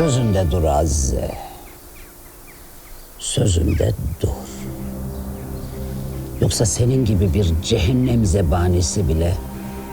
Sözünde dur Azize. Sözünde dur. Yoksa senin gibi bir cehennem zebanisi bile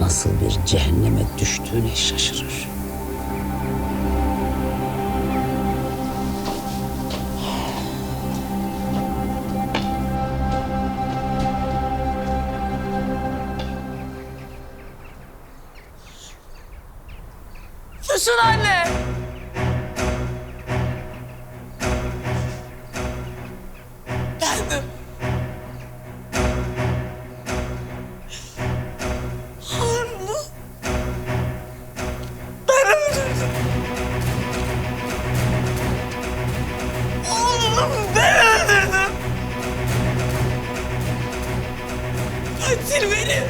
nasıl bir cehenneme düştüğüne şaşırır. Füsun anne. Katil benim.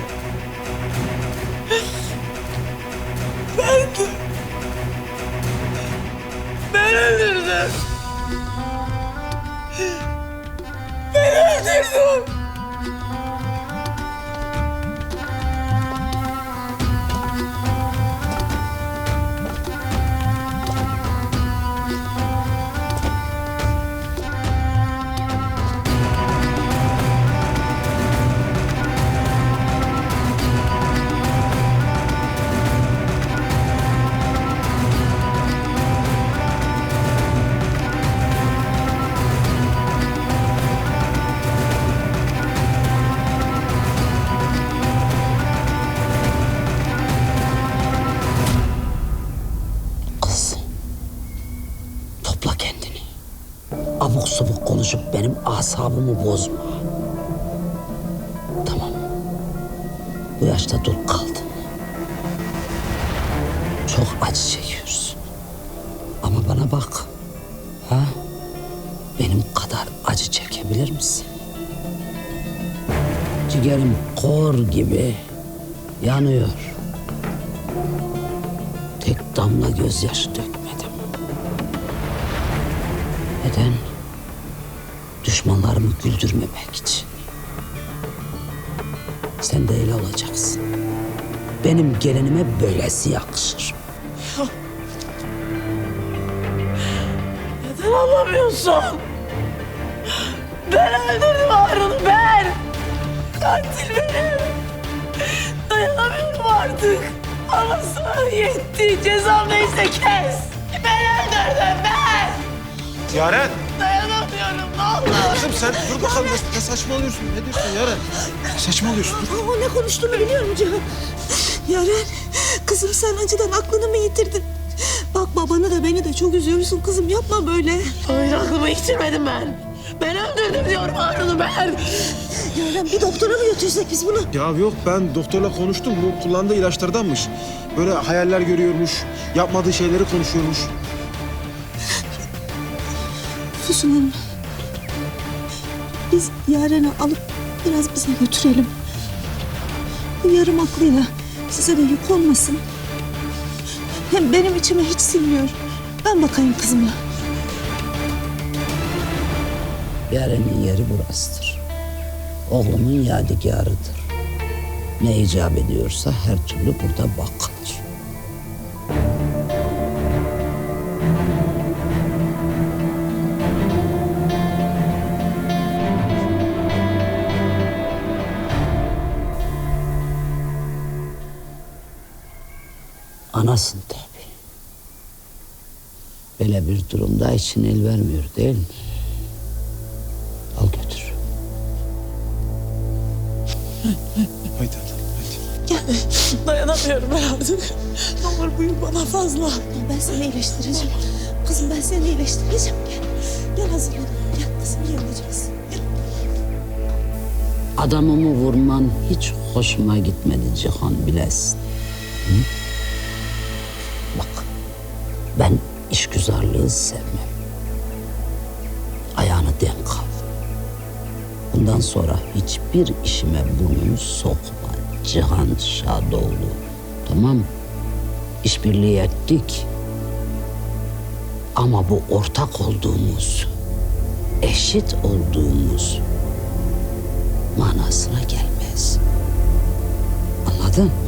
Bendim. Ben öldürdüm. Ben öldürdüm. Abuk subuk konuşup benim asabımı bozma. Tamam. Bu yaşta dur kaldın. Çok acı çekiyorsun. Ama bana bak. Ha? Benim kadar acı çekebilir misin? Ciğerim kor gibi yanıyor. Tek damla gözyaşı dökmedim. Neden? Düşmanlarımı güldürmemek için. Sen de öyle olacaksın. Benim gelinime böylesi yakışır. Neden anlamıyorsun? Ben öldürdüm Harun'u ben. Katil benim. Dayanamıyorum artık. Ama sana yetti. Cezam neyse kes. Ben öldürdüm ben. Yaren! Dayanamıyorum ne olur. Kızım sen dur bakalım ne, ne saçmalıyorsun? Ne diyorsun Yaren? Ne saçmalıyorsun? Dur. Ama ne konuştuğunu biliyorum Cihan. Yaren, kızım sen acıdan aklını mı yitirdin? Bak babanı da beni de çok üzüyorsun kızım yapma böyle. Hayır aklımı yitirmedim ben. Ben öldürdüm diyorum Harun'u ben. Yaren bir doktora mı götürsek biz bunu? Ya yok ben doktorla konuştum. Bu kullandığı ilaçlardanmış. Böyle hayaller görüyormuş. Yapmadığı şeyleri konuşuyormuş. Füsun. Biz Yaren'i alıp biraz bize götürelim. Bu yarım aklıyla size de yük olmasın. Hem benim içime hiç sinmiyor. Ben bakayım kızıma. Yarenin yeri burasıdır. Oğlumun yadigarıdır. Ne icap ediyorsa her türlü burada bakılır. Anasın tabii. Böyle bir durumda için el vermiyor değil mi? Al götür. Haydi hadi. Dayanamıyorum ben artık. Ne olur buyur bana fazla. Ben seni iyileştireceğim. Kızım ben seni iyileştireceğim. Gel. Gel hazırlan. Gel kızım. Gel. Adamımı vurman hiç hoşuma gitmedi Cihan bilesin. Hı? Ben işgüzarlığı sevmem. Ayağını denk al. Bundan sonra hiçbir işime burnunu sokma Cihan Şadoğlu. Tamam mı? İşbirliği ettik. Ama bu ortak olduğumuz, eşit olduğumuz manasına gelmez. Anladın? Dizimiz